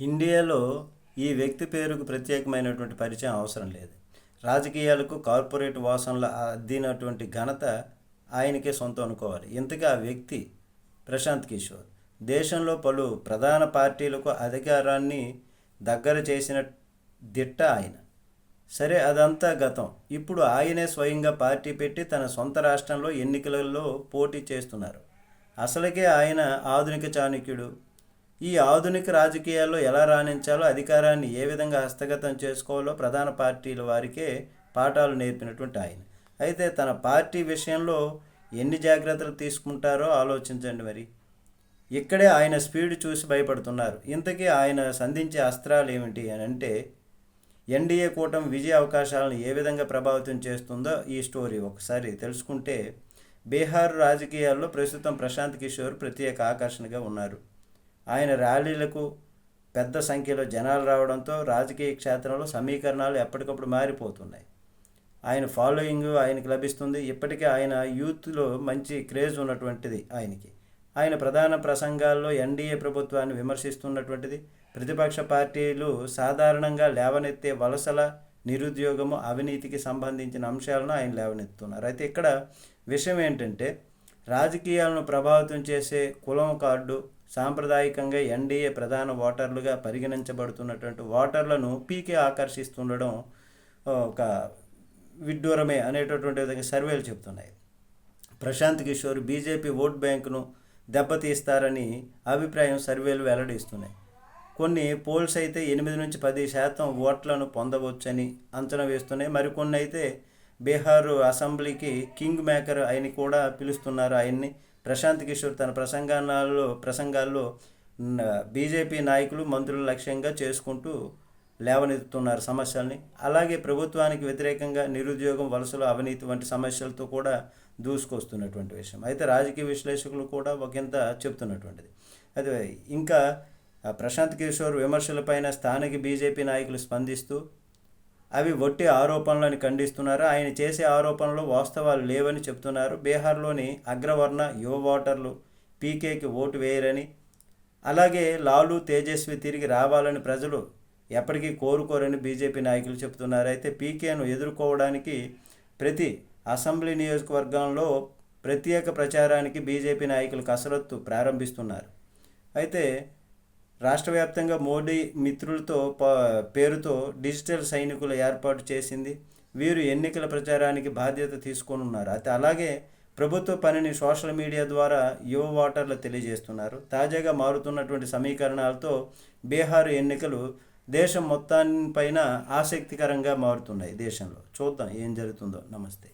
ఇండియాలో ఈ వ్యక్తి పేరుకు ప్రత్యేకమైనటువంటి పరిచయం అవసరం లేదు. రాజకీయాలకు కార్పొరేట్ వాసనలు అద్దినటువంటి ఘనత ఆయనకే సొంతం అనుకోవాలి. ఇంతగా ఆ వ్యక్తి ప్రశాంత్ కిషోర్ దేశంలో పలు ప్రధాన పార్టీలకు అధికారాన్ని దగ్గర చేసిన దిట్ట ఆయన. సరే అదంతా గతం. ఇప్పుడు ఆయనే స్వయంగా పార్టీ పెట్టి తన సొంత రాష్ట్రంలో ఎన్నికలలో పోటీ చేస్తున్నారు. అసలుకే ఆయన ఆధునిక చాణక్యుడు. ఈ ఆధునిక రాజకీయాల్లో ఎలా రాణించాలో అధికారాన్ని ఏ విధంగా హస్తగతం చేసుకోవాలో ప్రధాన పార్టీల వారికే పాఠాలు నేర్పినటువంటి ఆయన. అయితే తన పార్టీ విషయంలో ఎన్ని జాగ్రత్తలు తీసుకుంటారో ఆలోచించండి మరి. ఇక్కడే ఆయన స్పీడ్ చూసి భయపడుతున్నారు. ఇంతకీ ఆయన సంధించే అస్త్రాలు ఏమిటి అని అంటే ఎన్డీఏ కూటమి విజయ అవకాశాలను ఏ విధంగా ప్రభావితం చేస్తుందో ఈ స్టోరీ ఒకసారి తెలుసుకుంటే బీహార్ రాజకీయాల్లో ప్రస్తుతం ప్రశాంత్ కిషోర్ ప్రత్యేక ఆకర్షణగా ఉన్నారు. ఆయన ర్యాలీలకు పెద్ద సంఖ్యలో జనాలు రావడంతో రాజకీయ క్షేత్రంలో సమీకరణాలు ఎప్పటికప్పుడు మారిపోతున్నాయి. ఆయన ఫాలోయింగ్ ఆయనకి లభిస్తుంది. ఇప్పటికే ఆయన యూత్లో మంచి క్రేజ్ ఉన్నటువంటిది ఆయనకి. ఆయన ప్రధాన ప్రసంగాల్లో ఎన్డీఏ ప్రభుత్వాన్ని విమర్శిస్తున్నటువంటిది ప్రతిపక్ష పార్టీలు సాధారణంగా లేవనెత్తే వలసల నిరుద్యోగము అవినీతికి సంబంధించిన అంశాలను ఆయన లేవనెత్తుతున్నారు. అయితే ఇక్కడ విషయం ఏంటంటే రాజకీయాలను ప్రభావితం చేసే కులం కార్డు సాంప్రదాయకంగా ఎన్డీఏ ప్రధాన ఓటర్లుగా పరిగణించబడుతున్నటువంటి ఓటర్లను పీకే ఆకర్షిస్తుండడం ఒక విడ్డూరమే అనేటటువంటి విధంగా సర్వేలు చెప్తున్నాయి ప్రశాంత్ కిషోర్ బీజేపీ ఓట్ బ్యాంకును దెబ్బతీస్తారని అభిప్రాయం సర్వేలు వెల్లడిస్తున్నాయి. కొన్ని పోల్స్ అయితే ఎనిమిది నుంచి పది శాతం ఓట్లను పొందవచ్చని అంచనా వేస్తున్నాయి. మరికొన్ని అయితే బీహార్ అసెంబ్లీకి కింగ్ మేకర్ ఆయన కూడా పిలుస్తున్నారు ఆయన్ని. ప్రశాంత్ కిషోర్ తన ప్రసంగాల్లో ప్రసంగాల్లో బీజేపీ నాయకులు మంత్రులు లక్ష్యంగా చేసుకుంటూ లేవనెత్తుతున్నారు సమస్యల్ని. అలాగే ప్రభుత్వానికి వ్యతిరేకంగా నిరుద్యోగం వలసలు అవినీతి వంటి సమస్యలతో కూడా దూసుకొస్తున్నటువంటి విషయం. అయితే రాజకీయ విశ్లేషకులు కూడా ఒకంత చెప్తున్నటువంటిది. అది ఇంకా ప్రశాంత్ కిషోర్ విమర్శలపైన స్థానిక బీజేపీ నాయకులు స్పందిస్తూ అవి వట్టి ఆరోపణలను ఖండిస్తున్నారు. ఆయన చేసే ఆరోపణలు వాస్తవాలు లేవని చెప్తున్నారు. బీహార్లోని అగ్రవర్ణ యువ ఓటర్లు పీకేకి ఓటు వేయరని అలాగే లాలు తేజస్వి తిరిగి రావాలని ప్రజలు ఎప్పటికీ కోరుకోరని బీజేపీ నాయకులు చెబుతున్నారు అయితే పీకేను ఎదుర్కోవడానికి ప్రతి అసెంబ్లీ నియోజకవర్గంలో ప్రత్యేక ప్రచారానికి బీజేపీ నాయకులు కసరత్తు ప్రారంభిస్తున్నారు. అయితే రాష్ట్ర వ్యాప్తంగా మోడీ మిత్రులతో పేరుతో డిజిటల్ సైనికులు ఏర్పాటు చేసింది. వీరు ఎన్నికల ప్రచారానికి బాధ్యత తీసుకొని ఉన్నారు అయితే అలాగే ప్రభుత్వ పనిని సోషల్ మీడియా ద్వారా యువ ఓటర్లు తెలియజేస్తున్నారు. తాజాగా మారుతున్నటువంటి సమీకరణాలతో బీహార్ ఎన్నికలు దేశం మొత్తానిపైన ఆసక్తికరంగా మారుతున్నాయి దేశంలో. చూద్దాం ఏం జరుగుతుందో. నమస్తే.